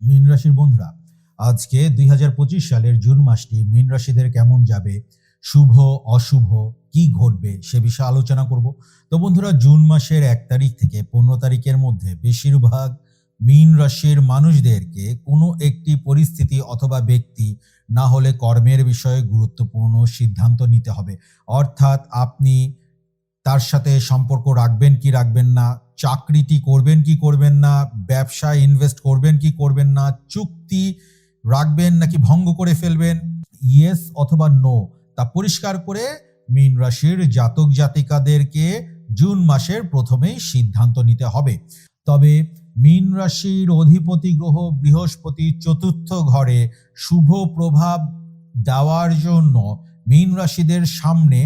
মীন রাশির বন্ধুরা, আজকে দুই হাজার পঁচিশ সালের জুন মাসটি মীন রাশিদের কেমন যাবে, শুভ, অশুভ, কি ঘটবে সে বিষয়ে আলোচনা করব। তো বন্ধুরা, জুন মাসের এক তারিখ থেকে পনেরো তারিখের মধ্যে বেশিরভাগ মীন রাশির মানুষদেরকে কোনো একটি পরিস্থিতি অথবা ব্যক্তি না হলে কর্মের বিষয়ে গুরুত্বপূর্ণ সিদ্ধান্ত নিতে হবে। অর্থাৎ আপনি তার সাথে সম্পর্ক রাখবেন কি রাখবেন না চাকরিটি করবেন কি করবেন না, ব্যবসায় ইনভেস্ট করবেন কি করবেন না, চুক্তি রাখবেন নাকি ভঙ্গ করে ফেলবেন ইয়েস অথবা নো তা পরিষ্কার করে মীন রাশির জাতক জাতিকাদেরকে জুন মাসের প্রথমেই সিদ্ধান্ত নিতে হবে। তবে মীন রাশির অধিপতি গ্রহ বৃহস্পতি চতুর্থ ঘরে শুভ প্রভাব দেওয়ার জন্য মীন রাশিদের সামনে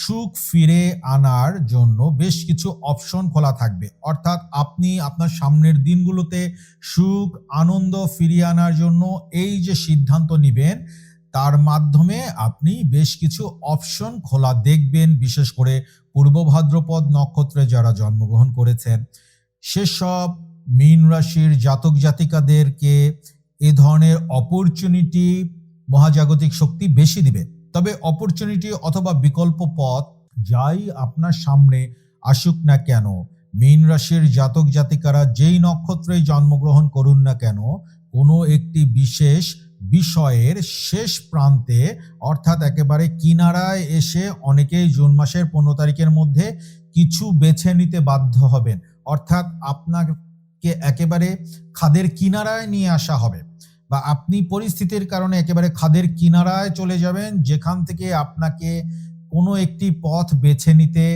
সুখ ফিরে আনার জন্য বেশ কিছু অপশন খোলা থাকবে। অর্থাৎ আপনি আপনার সামনের দিনগুলোতে সুখ, আনন্দ ফিরিয়ে আনার জন্য এই যে সিদ্ধান্ত নেবেন, তার মাধ্যমে আপনি বেশ কিছু অপশন খোলা দেখবেন। বিশেষ করে পূর্ব ভাদ্রপদ নক্ষত্রে যারা জন্মগ্রহণ করেছেন, সেসব মীন রাশির জাতক জাতিকাদেরকে এ ধরনের অপরচুনিটি মহাজাগতিক শক্তি বেশি দিবে। তবে অপরচুনিটি অথবা বিকল্প পথ যাই আপনার সামনে আসুক না কেন, মীন রাশির জাতক জাতিকারা যেই নক্ষত্রেই জন্মগ্রহণ করুন না কেন, কোনো একটি বিশেষ বিষয়ের শেষ প্রান্তে, অর্থাৎ একেবারে কিনারায় এসে অনেকেই জুন মাসের পনেরো তারিখের মধ্যে কিছু বেছে নিতে বাধ্য হবেন। অর্থাৎ আপনাকে একেবারে খাদের কিনারায় নিয়ে আসা হবে। বা আপনি পরিস্থিতির কারণে একেবারে খাদের কিনারায় চলে যাবেন, যেখান থেকে আপনাকে কোনো একটি পথ বেছে নিতে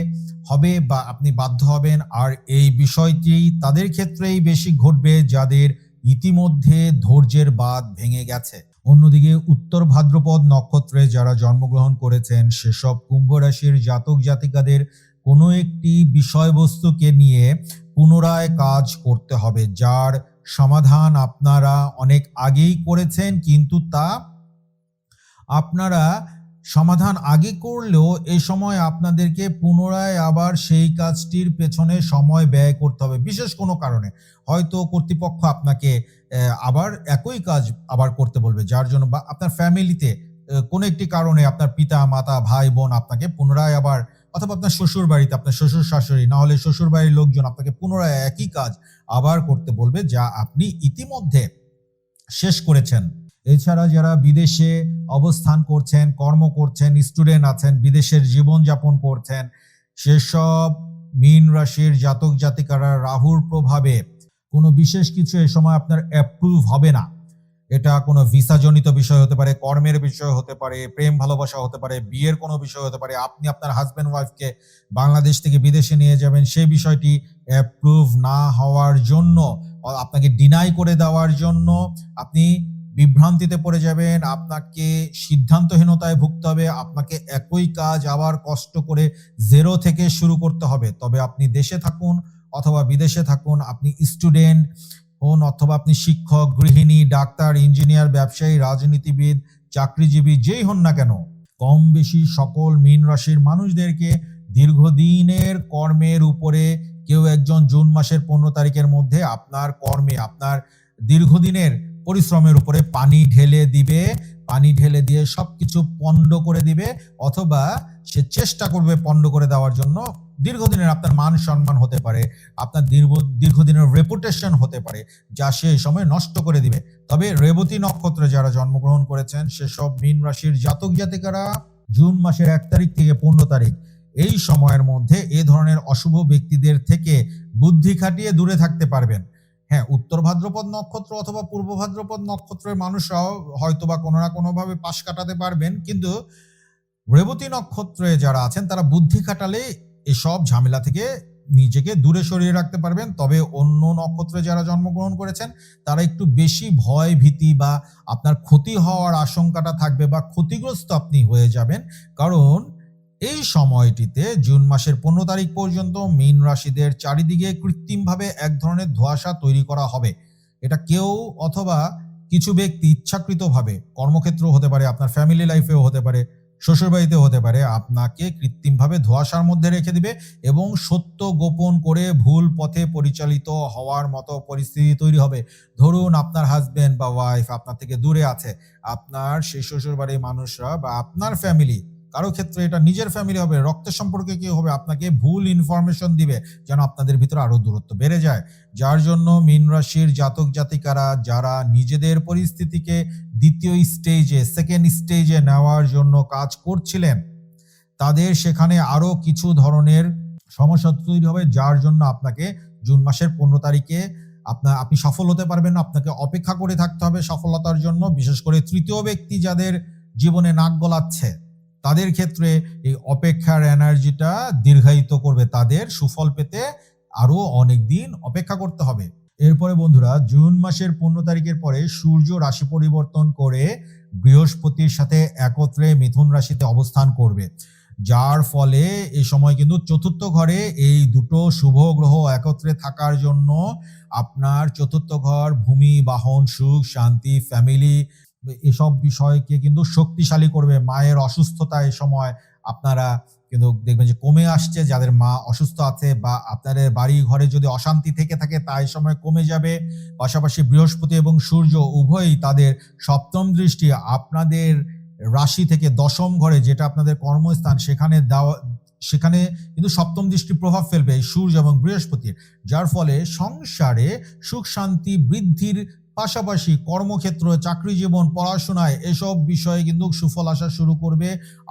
হবে বা আপনি বাধ্য হবেন। আর এই বিষয়টি তাদের ক্ষেত্রেই বেশি ঘটবে, যাদের ইতিমধ্যে ধৈর্যের বাদ ভেঙে গেছে। অন্যদিকে উত্তর ভাদ্রপদ নক্ষত্রে যারা জন্মগ্রহণ করেছেন, সেসব কুম্ভ রাশির জাতক জাতিকাদের কোনো একটি বিষয়বস্তুকে নিয়ে পুনরায় কাজ করতে হবে, যার সমাধান আপনারা অনেক আগেই করেছেন, কিন্তু তা আপনারা সমাধান আগে করলেও এ সময় আপনাদেরকে পুনরায় আবার সেই কাজটির পেছনে সময় ব্যয় করতে হবে, বিশেষ কোনো কারণে। হয়তো কর্তৃপক্ষ আপনাকে আবার একই কাজ আবার করতে বলবে, যার জন্য বা আপনার ফ্যামিলিতে কোনো একটি কারণে আপনার পিতা, মাতা, ভাই, বোন আপনাকে পুনরায় আবার অথবা আপনার শ্বশুর বাড়িতে, আপনার শ্বশুর শাশুড়ি, না হলে শ্বশুর বাড়ির লোকজন আপনাকে পুনরায় একই কাজ আবার করতে বলবে যা আপনি ইতিমধ্যে শেষ করেছেন। এছাড়া যারা বিদেশে অবস্থান করছেন, কর্ম করছেন, স্টুডেন্ট আছেন, বিদেশের জীবন যাপন করছেন, সেসব মীন রাশির জাতক জাতিকারা রাহুর প্রভাবে কোনো বিশেষ কিছু এ সময় আপনার অ্যাপ্রুভ হবে না। এটা কোনো ভিসাজনিত বিষয় হতে পারে, কর্মের বিষয় হতে পারে, প্রেম ভালোবাসা হতে পারে, বিয়ের কোনো বিষয় হতে পারে, আপনি আপনার হাজব্যান্ড ওয়াইফকে বাংলাদেশ থেকে বিদেশে নিয়ে যাবেন সেই বিষয়টি অ্যাপ্রুভ না হওয়ার জন্য আপনাকে ডিনাই করে দেওয়ার জন্য আপনি বিভ্রান্তিতে পড়ে যাবেন, আপনাকে সিদ্ধান্তহীনতায় ভুগতে হবে, আপনাকে একই কাজ আবার কষ্ট করে জেরো থেকে শুরু করতে হবে। তবে আপনি দেশে থাকুন অথবা বিদেশে থাকুন, আপনি স্টুডেন্ট হন অথবা আপনি শিক্ষক, গৃহিণী, ডাক্তার, ইঞ্জিনিয়ার, ব্যবসায়ী, রাজনীতিবিদ, চাকরিজীবী, যেই হন না কেন, কম বেশি সকল মীন রাশির মানুষদেরকে দীর্ঘদিনের কর্মের উপরে কেউ একজন জুন মাসের পনেরো তারিখের মধ্যে আপনার কর্মে, আপনার দীর্ঘদিনের পরিশ্রমের উপরে পানি ঢেলে দিবে। পানি ঢেলে দিয়ে সব কিছু পণ্ড করে দিবে অথবা সে চেষ্টা করবে পণ্ড করে দেওয়ার জন্য। দীর্ঘদিনের আপনার মান সম্মান হতে পারে, আপনার দীর্ঘ, দীর্ঘদিনের রেপুটেশন হতে পারে, যা সে সময় নষ্ট করে দিবে। তবে রেবতী নক্ষত্রে যারা জন্মগ্রহণ করেছেন সেসব মীন রাশির জাতক জাতিকারা জুন মাসের এক তারিখ থেকে পনেরো তারিখ। এই সময়ের মধ্যে এ ধরনের অশুভ ব্যক্তিদের থেকে বুদ্ধি খাটিয়ে দূরে থাকতে পারবেন। হ্যাঁ উত্তর ভাদ্রপদ নক্ষত্র অথবা পূর্ব ভাদ্রপদ নক্ষত্রের মানুষরাও হয়তো বা কোনো না কোনোভাবে পাশ কাটাতে পারবেন। কিন্তু রেবতী নক্ষত্রে যারা আছেন, তারা বুদ্ধি খাটালে এসব ঝামেলা থেকে নিজেকে দূরে সরিয়ে রাখতে পারবেন। তবে অন্য নক্ষত্রে যারা জন্মগ্রহণ করেছেন, তারা একটু বেশি ভয় ভীতি বা আপনার ক্ষতি হওয়ার আশঙ্কাটা থাকবে বা ক্ষতিগ্রস্ত আপনি হয়ে যাবেন। কারণ এই সময়টিতে জুন মাসের পনেরো তারিখ পর্যন্ত মীন রাশিদের চারিদিকে কৃত্রিমভাবে এক ধরনের ধোঁয়াশা তৈরি করা হবে। এটা কেউ অথবা কিছু ব্যক্তি ইচ্ছাকৃতভাবে কর্মক্ষেত্র হতে পারে, আপনার ফ্যামিলি লাইফেও হতে পারে শ্বশুরবাড়িতে হতে পারে, আপনাকে কৃত্রিমভাবে ধোঁয়াশার মধ্যে রেখে দিবে এবং সত্য গোপন করে ভুল পথে পরিচালিত হওয়ার মতো পরিস্থিতি তৈরি হবে। ধরুন আপনার হাজবেন্ড বা ওয়াইফ আপনার থেকে দূরে আছে, আপনার সেই শ্বশুরবাড়ির মানুষরা বা আপনার ফ্যামিলি কারও ক্ষেত্রে এটা নিজের ফ্যামিলি হবে, রক্তের সম্পর্কে কি হবে, আপনাকে ভুল ইনফরমেশন দিবে, যেন আপনাদের ভিতরে আরও দূরত্ব বেড়ে যায়। যার জন্য মীন রাশির জাতক জাতিকারা, যারা নিজেদের পরিস্থিতিকে দ্বিতীয় স্টেজে সেকেন্ড স্টেজে নেওয়ার জন্য কাজ করছিলেন, তাদের সেখানে আরও কিছু ধরনের সমস্যা তৈরি হবে, যার জন্য আপনাকে জুন মাসের পনেরো তারিখে আপনার আপনি সফল হতে পারবেন আপনাকে অপেক্ষা করে থাকতে হবে সফলতার জন্য, বিশেষ করে তৃতীয় ব্যক্তি যাদের জীবনে নাক গলাচ্ছে। তাদের ক্ষেত্রে এই অপেক্ষার এনার্জিটা দীর্ঘায়িত করবে, তাদের সুফল পেতে আরও অনেক দিন অপেক্ষা করতে হবে। এরপরে বন্ধুরা, জুন মাসের পনেরো তারিখের পরে সূর্য রাশি পরিবর্তন করে বৃহস্পতির সাথে একত্রে মিথুন রাশিতে অবস্থান করবে। যার ফলে এই সময় কিন্তু চতুর্থ ঘরে এই দুটো শুভ গ্রহ একত্রে থাকার জন্য আপনার চতুর্থ ঘর, ভূমি, বাহন, সুখ, শান্তি ফ্যামিলি এসব বিষয়কে কিন্তু শক্তিশালী করবে। মায়ের অসুস্থতা এ সময় আপনারা কিন্তু দেখবেন যে কমে আসছে। যাদের মা অসুস্থ আছে বা আপনাদের বাড়ি ঘরে যদি অশান্তি থেকে থাকে, তা এই সময় কমে যাবে। পাশাপাশি বৃহস্পতি এবং সূর্য উভয়ই তাদের সপ্তম দৃষ্টি আপনাদের রাশি থেকে দশম ঘরে যেটা আপনাদের কর্মস্থান, সেখানে দেওয়া, সেখানে কিন্তু সপ্তম দৃষ্টি প্রভাব ফেলবে সূর্য এবং বৃহস্পতির। যার ফলে সংসারে সুখ শান্তি বৃদ্ধির পাশাপাশি কর্মক্ষেত্র চাকরি জীবন পড়াশোনায় এসব বিষয়ে কিন্তু সুফল আসা শুরু করবে।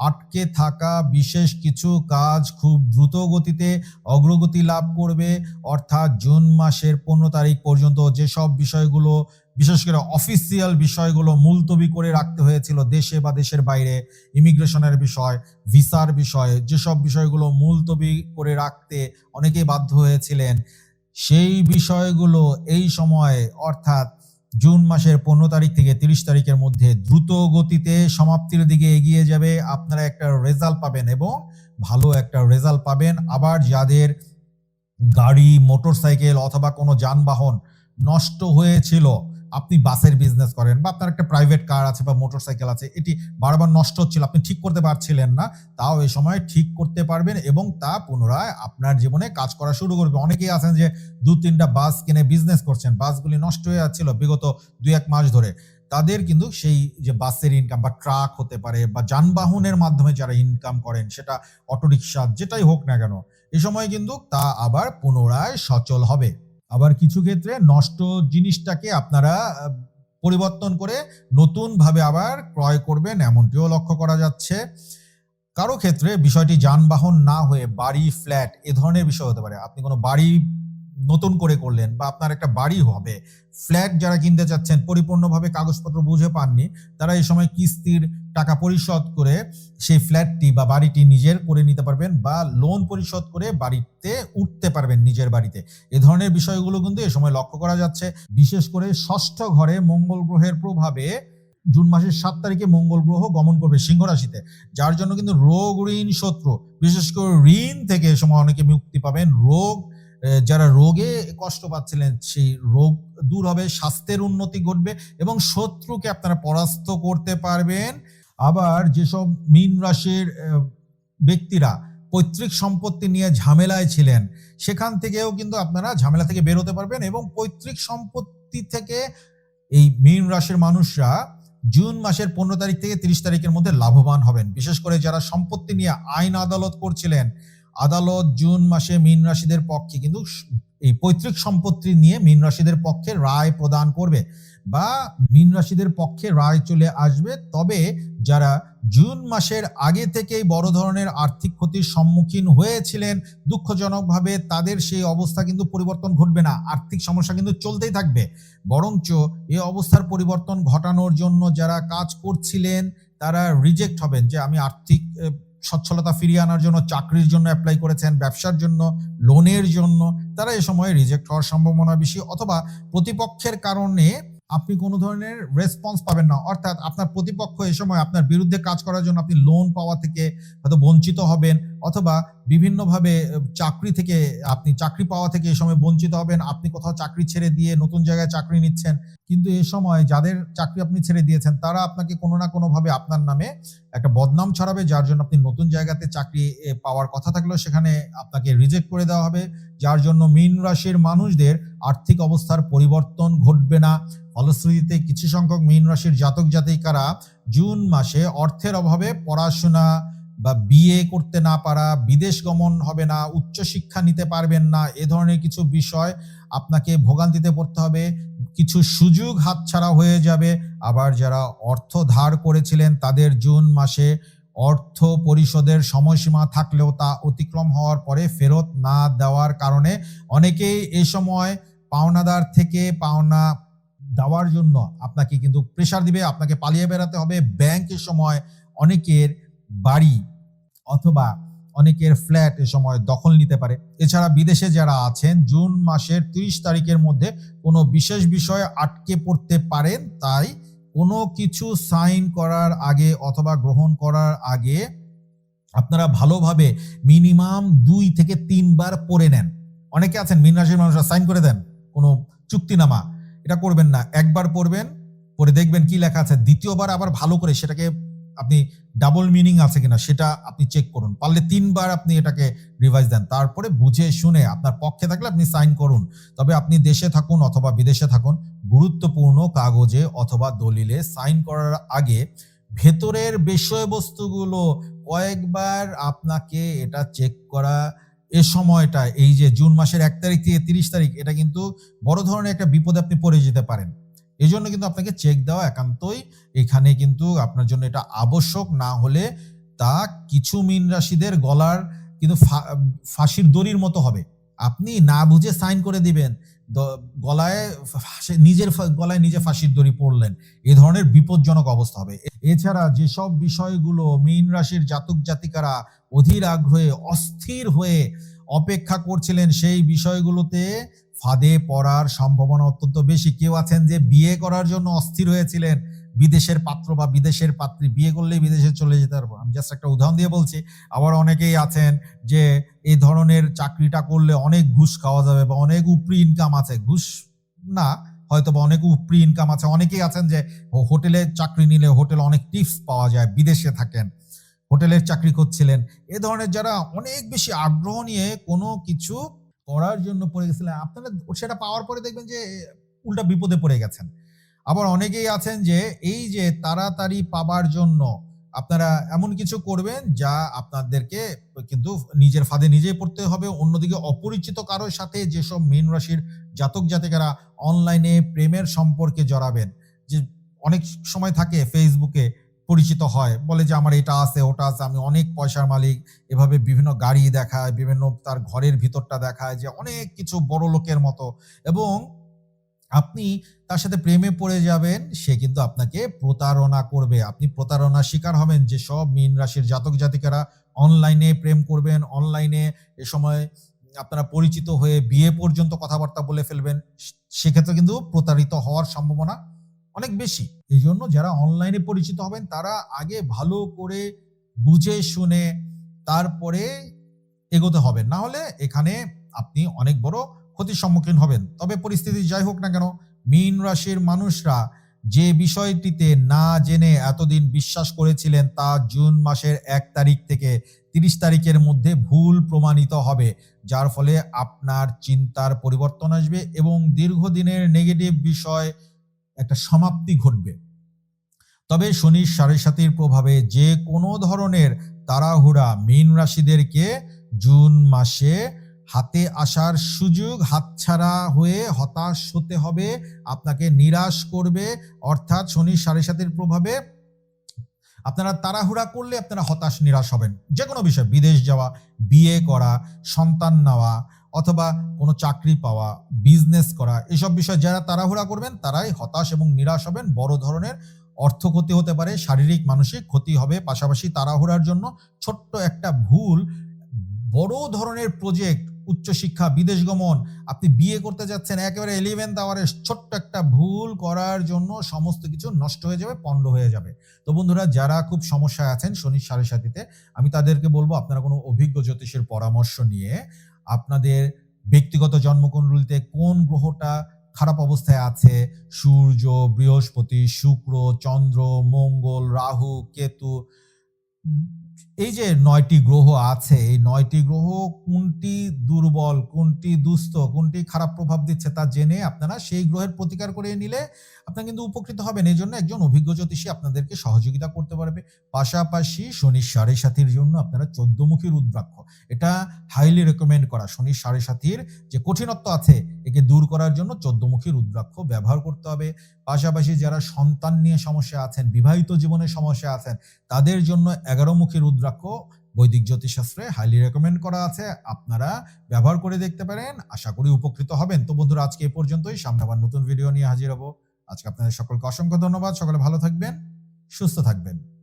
আটকে থাকা বিশেষ কিছু কাজ খুব দ্রুত গতিতে অগ্রগতি লাভ করবে। অর্থাৎ জুন মাসের পনেরো তারিখ পর্যন্ত যেসব বিষয়গুলো, বিশেষ করে অফিসিয়াল বিষয়গুলো মুলতবি করে রাখতে হয়েছিল দেশে বা দেশের বাইরে, ইমিগ্রেশনের বিষয়, ভিসার বিষয়, যেসব বিষয়গুলো মুলতবি করে রাখতে অনেকেই বাধ্য হয়েছিলেন, সেই বিষয়গুলো এই সময়, অর্থাৎ জুন মাসের পনেরো তারিখ থেকে তিরিশ তারিখের মধ্যে দ্রুত গতিতে সমাপ্তির দিকে এগিয়ে যাবে। আপনারা একটা রেজাল্ট পাবেন এবং ভালো একটা রেজাল্ট পাবেন। আবার যাদের গাড়ি মোটরসাইকেল অথবা কোনো যানবাহন নষ্ট হয়েছিল আপনি বাসের বিজনেস করেন বা আপনার একটা প্রাইভেট কার আছে বা মোটর সাইকেল আছে, এটি বারবার নষ্ট হচ্ছিল, আপনি ঠিক করতে পারছিলেন না, তাও এই সময় ঠিক করতে পারবেন এবং তা পুনরায় আপনার জীবনে কাজ করা শুরু করবে। অনেকেই আছেন যে দু, তিনটা বাস কিনে বিজনেস করছেন, বাসগুলি নষ্ট হয়ে যাচ্ছিল বিগত দুই এক মাস ধরে। তাদের কিন্তু সেই যে বাসের ইনকাম বা ট্রাক হতে পারে বা যানবাহনের মাধ্যমে যারা ইনকাম করেন, সেটা অটোরিকশা যেটাই হোক না কেন এই সময় কিন্তু তা আবার পুনরায় সচল হবে। আবার কিছু ক্ষেত্রে নষ্ট জিনিসটাকে আপনারা পরিবর্তন করে নতুন ভাবে আবার ক্রয় করবেন এমনটিও লক্ষ্য করা যাচ্ছে। কারও ক্ষেত্রে বিষয়টি যানবাহন না হয়ে বাড়ি, ফ্ল্যাট এ ধরনের বিষয় হতে পারে। আপনি কোনো বাড়ি নতুন করে করলেন বা আপনার একটা বাড়ি হবে, ফ্ল্যাট যারা কিনতে চাচ্ছেন, পরিপূর্ণভাবে কাগজপত্র বুঝে পাননি, তারা এই সময় কিস্তির টাকা পরিশোধ করে সেই ফ্ল্যাটটি বা বাড়িটি নিজের করে নিতে পারবেন বা লোন পরিশোধ করে বাড়িতে উঠতে পারবেন নিজের বাড়িতে। এ ধরনের বিষয়গুলো কিন্তু এ সময় লক্ষ্য করা যাচ্ছে। বিশেষ করে ষষ্ঠ ঘরে মঙ্গল গ্রহের প্রভাবে জুন মাসের সাত তারিখে মঙ্গল গ্রহ গমন করবে সিংহ রাশিতে, যার জন্য কিন্তু রোগ ঋণ শত্রু, বিশেষ করে ঋণ থেকে এ সময় অনেকে মুক্তি পাবেন। রোগ যারা রোগে কষ্ট পাচ্ছিলেন, সেই রোগ দূর হবে, স্বাস্থ্যের উন্নতি ঘটবে এবং শত্রুকে আপনারা পরাস্ত করতে পারবেন। আবার যেসব মীন রাশির ব্যক্তিরা পৈতৃক সম্পত্তি নিয়ে ঝামেলায় ছিলেন, সেখান থেকেও কিন্তু আপনারা ঝামেলা থেকে বেরোতে পারবেন এবং পৈতৃক সম্পত্তি থেকে এই মীন রাশির মানুষরা জুন মাসের পনেরো তারিখ থেকে তিরিশ তারিখের মধ্যে লাভবান হবেন। বিশেষ করে যারা সম্পত্তি নিয়ে আইন আদালত করছিলেন, আদালত জুন মাসে মীন রাশিদের পক্ষে কিন্তু এই পৈতৃক সম্পত্তি নিয়ে মীন রাশিদের পক্ষে রায় প্রদান করবে বা মীন রাশিদের পক্ষে রায় চলে আসবে। তবে যারা জুন মাসের আগে থেকেই বড় ধরনের আর্থিক ক্ষতির সম্মুখীন হয়েছিলেন, দুঃখজনকভাবে তাদের সেই অবস্থা কিন্তু পরিবর্তন ঘটবে না। আর্থিক সমস্যা কিন্তু চলতেই থাকবে। বরঞ্চ এই অবস্থার পরিবর্তন ঘটানোর জন্য যারা কাজ করছিলেন, তারা রিজেক্ট হবেন যে আমি আর্থিক সচ্ছলতা ফিরিয়ে আনার জন্য, চাকরির জন্য অ্যাপ্লাই করেছেন, ব্যবসার জন্য লোনের জন্য, তারা এ সময় রিজেক্ট হওয়ার সম্ভাবনা বেশি অথবা প্রতিপক্ষের কারণে আপনি কোনো ধরনের রেসপন্স পাবেন না। অর্থাৎ আপনার প্রতিপক্ষ এ সময় আপনার বিরুদ্ধে কাজ করার জন্য আপনি লোন পাওয়া থেকে হয়তো বঞ্চিত হবেন অথবা বিভিন্নভাবে চাকরি থেকে আপনি চাকরি পাওয়া থেকে এই সময় বঞ্চিত হবেন আপনি কোথাও চাকরি ছেড়ে দিয়ে নতুন জায়গায় চাকরি নিচ্ছেন কিন্তু এ সময় যাদের চাকরি আপনি ছেড়ে দিয়েছেন তারা আপনাকে কোনো না কোনোভাবে আপনার নামে একটা বদনাম ছড়াবে যার জন্য আপনি নতুন জায়গাতে চাকরি এ, পাওয়ার কথা থাকলেও সেখানে আপনাকে রিজেক্ট করে দেওয়া হবে যার জন্য মীন রাশির মানুষদের আর্থিক অবস্থার পরিবর্তন ঘটবে না। ফলশ্রুতিতে কিছু সংখ্যক মীন রাশির জাতক জাতিকারা জুন মাসে অর্থের অভাবে পড়াশোনা বা বিয়ে করতে না পারা, বিদেশ গমন হবে না উচ্চশিক্ষা নিতে পারবেন না, এ ধরনের কিছু বিষয় আপনাকে ভোগান্তিতে পড়তে হবে। কিছু সুযোগ হাতছাড়া হয়ে যাবে। আবার যারা অর্থ ধার করেছিলেন, তাদের জুন মাসে অর্থ পরিশোধের সময়সীমা থাকলেও তা অতিক্রম হওয়ার পরে ফেরত না দেওয়ার কারণে অনেকেই এ সময় পাওনাদার থেকে পাওনা দেওয়ার জন্য আপনাকে কিন্তু প্রেশার দিবে, আপনাকে পালিয়ে বেড়াতে হবে। ব্যাংকের সময় অনেকের বাড়ি অথবা অনেকের ফ্ল্যাট এ সময় দখল নিতে পারে। এছাড়া বিদেশে যারা আছেন, জুন মাসের তিরিশ তারিখের মধ্যে কোনো বিশেষ বিষয়ে আটকে পড়তে পারেন, তাই কোনো কিছু সাইন করার আগে অথবা গ্রহণ করার আগে আপনারা ভালোভাবে মিনিমাম দুই থেকে তিনবার পড়ে নেন। অনেকে আছেন, মীন রাশির মানুষরা সাইন করে দেন, কোনো চুক্তিনামা। এটা করবেন না, একবার পড়বেন পরে দেখবেন কি লেখা আছে, দ্বিতীয়বার আবার ভালো করে সেটাকে আপনি ডাবল মিনিং আছে কিনা সেটা আপনি চেক করুন। পারলে তিনবার আপনি এটাকে রিভাইজ দেন। তারপরে বুঝে শুনে আপনার পক্ষে থাকলে আপনি সাইন করুন। তবে আপনি দেশে থাকুন অথবা বিদেশে থাকুন, গুরুত্বপূর্ণ কাগজে অথবা দলিলে সাইন করার আগে ভেতরের বিষয়বস্তুগুলো কয়েকবার আপনাকে এটা চেক করা এ সময়টা এই যে জুন মাসের এক তারিখ থেকে তিরিশ তারিখ, এটা কিন্তু বড় ধরনের একটা বিপদে আপনি পড়ে যেতে পারেন। এই জন্য কিন্তু আপনাকে চেক দেওয়া একান্তই। এখানে কিন্তু আপনার জন্য এটা আবশ্যক, না হলে তা কিছু মিন রাশিদের গলার কিন্তু ফাঁসির দড়ির মতো হবে। আপনি না বুঝে সাইন করে দিবেন। গলায় নিজের গলায় নিজে ফাঁসির দড়ি পড়লেন এ ধরনের বিপজ্জনক অবস্থা হবে। এছাড়া যেসব বিষয়গুলো মীন রাশির জাতক জাতিকারা অধীর আগ্রহে, অস্থির হয়ে অপেক্ষা করছিলেন, সেই বিষয়গুলোতে ফাঁদে পড়ার সম্ভাবনা অত্যন্ত বেশি। কেউ আছেন যে বিয়ে করার জন্য অস্থির হয়েছিলেন, বিদেশের পাত্র বা বিদেশের পাত্রী, বিয়ে করলেই বিদেশে চলে যেতে পারব। আমি জাস্ট একটা উদাহরণ দিয়ে বলছি, আবার অনেকেই আছেন যে এই ধরনের চাকরিটা করলে অনেক ঘুষ খাওয়া যাবে বা অনেক উপরি ইনকাম আছে। ঘুষ না, হয়তো বা অনেক উপরি ইনকাম আছে। অনেকেই আছেন যে হোটেলে চাকরি নিলে হোটেলে অনেক টিপস পাওয়া যায়, বিদেশে থাকেন, হোটেলের চাকরি করছিলেন এ ধরনের যারা অনেক বেশি আগ্রহ নিয়ে কোনো কিছু করার জন্য পড়ে গেছিলেন। আপনারা সেটা পাওয়ার পরে দেখবেন যে, উল্টা বিপদে পড়ে গেছেন। আবার অনেকেই আছেন যে, এই যে তাড়াতাড়ি পাবার জন্য আপনারা এমন কিছু করবেন যা আপনাদেরকে কিন্তু নিজের ফাঁদে নিজেই পড়তে হবে। অন্যদিকে অপরিচিত কারোর সাথে যেসব মীন রাশির জাতক জাতিকারা অনলাইনে প্রেমের সম্পর্কে জড়াবেন। যে অনেক সময় থাকে ফেসবুকে পরিচিত হয়, বলে যে আমার এটা আছে, ওটা আছে, আমি অনেক পয়সার মালিক। এভাবে বিভিন্ন গাড়ি দেখায়, বিভিন্ন তার ঘরের ভিতরটা দেখায় যে অনেক কিছু বড় লোকের মতো। এবং আপনি তার সাথে প্রেমে পড়ে যাবেন, সে কিন্তু আপনাকে প্রতারণা করবে। আপনি প্রতারণার শিকার হবেন যে সব মীন রাশির জাতক জাতিকারা অনলাইনে প্রেম করবেন, অনলাইনে এ সময় আপনারা পরিচিত হয়ে বিয়ে পর্যন্ত কথাবার্তা বলে ফেলবেন। সেক্ষেত্রে কিন্তু প্রতারিত হওয়ার সম্ভাবনা অনেক বেশি। এই জন্য যারা অনলাইনে পরিচিত হবেন, তারা আগে ভালো করে বুঝে শুনে তারপরে এগোতে হবে না হলে এখানে আপনি অনেক বড় ক্ষতির সম্মুখীন হবেন। তবে পরিস্থিতি যাই হোক না কেন, মীন রাশির মানুষরা যে বিষয়টিতে না জেনে এতদিন বিশ্বাস করেছিলেন, তা জুন মাসের এক তারিখ থেকে তিরিশ তারিখের মধ্যে ভুল প্রমাণিত হবে, যার ফলে আপনার চিন্তার পরিবর্তন আসবে এবং দীর্ঘদিনের নেগেটিভ বিষয় একটা সমাপ্তি ঘটবে। তবে শনির সাড়ে সাতির প্রভাবে যে কোনো ধরনের তাড়াহুড়া মীন রাশিদেরকে জুন মাসে হাতে আসার সুযোগ হাতছাড়া হয়ে হতাশ হতে হবে, আপনাকে নিরাশ করবে। অর্থাৎ শনির সাড়ে সাতির প্রভাবে আপনারা তাড়াহুড়া করলে আপনারা হতাশ, নিরাশ হবেন। যে কোনো বিষয়, বিদেশ যাওয়া, বিয়ে করা, সন্তান নেওয়া অথবা কোনো চাকরি পাওয়া বিজনেস করা, এসব বিষয়ে যারা তাড়াহুড়া করবেন, তারাই হতাশ এবং নিরাশ হবেন। বড় ধরনের অর্থ ক্ষতি হতে পারে, শারীরিক, মানসিক ক্ষতি হবে। পাশাপাশি তাড়াহুড়ার জন্য ছোট্ট একটা ভুল, বড় ধরনের প্রজেক্ট উচ্চশিক্ষা, বিদেশ গমন, আপনি বিয়ে করতে যাচ্ছেন, একেবারে এলিভেন্থ আওয়ারে ছোট্ট একটা ভুল করার জন্য সমস্ত কিছু নষ্ট হয়ে যাবে, পণ্ড হয়ে যাবে। তো বন্ধুরা, যারা খুব সমস্যায় আছেন শনির সাড়ে সাথীতে আমি তাদেরকে বলব, আপনারা কোনো অভিজ্ঞ জ্যোতিষের পরামর্শ নিয়ে আপনাদের ব্যক্তিগত জন্মকুণ্ডলিতে কোন গ্রহটা খারাপ অবস্থায় আছে? সূর্য, বৃহস্পতি, শুক্র, চন্দ্র, মঙ্গল, রাহু, কেতু এই যে নয়টি গ্রহ আছে, এই নয়টি গ্রহ কোনটি দুর্বল, কোনটি দুস্থ, কোনটি খারাপ প্রভাব দিচ্ছে তা জেনে আপনারা সেই গ্রহের প্রতিকার করে নিলে আপনারা কিন্তু উপকৃত হবেন। এই জন্য একজন অভিজ্ঞ জ্যোতিষী আপনাদেরকে সহযোগিতা করতে পারবে। পাশাপাশি শনির সাড়ে সাথীর জন্য আপনারা চোদ্দমুখী রুদ্রাক্ষ, এটা হাইলি রেকমেন্ড করা। শনির সাড়ে সাথীর যে কঠিনত্ব আছে, একে দূর করার জন্য চোদ্দমুখী রুদ্রাক্ষ ব্যবহার করতে হবে। পাশাপাশি যারা সন্তান নিয়ে সমস্যা আছেন, বিবাহিত জীবনে সমস্যা আছেন, তাদের জন্য এগারো এগারোমুখী রুদ্রাক্ষ, বৈদিক জ্যোতিষশাস্ত্রে হাইলি রেকমেন্ড করা আছে, আপনারা ব্যবহার করে দেখতে পারেন। আশা করি উপকৃত হবেন। তো বন্ধুরা, আজকে এই পর্যন্তই। সামনে আবার নতুন ভিডিও নিয়ে হাজির হব। আজকে আপনাদের সকলকে অসংখ্য ধন্যবাদ। সকলে ভালো থাকবেন, সুস্থ থাকবেন।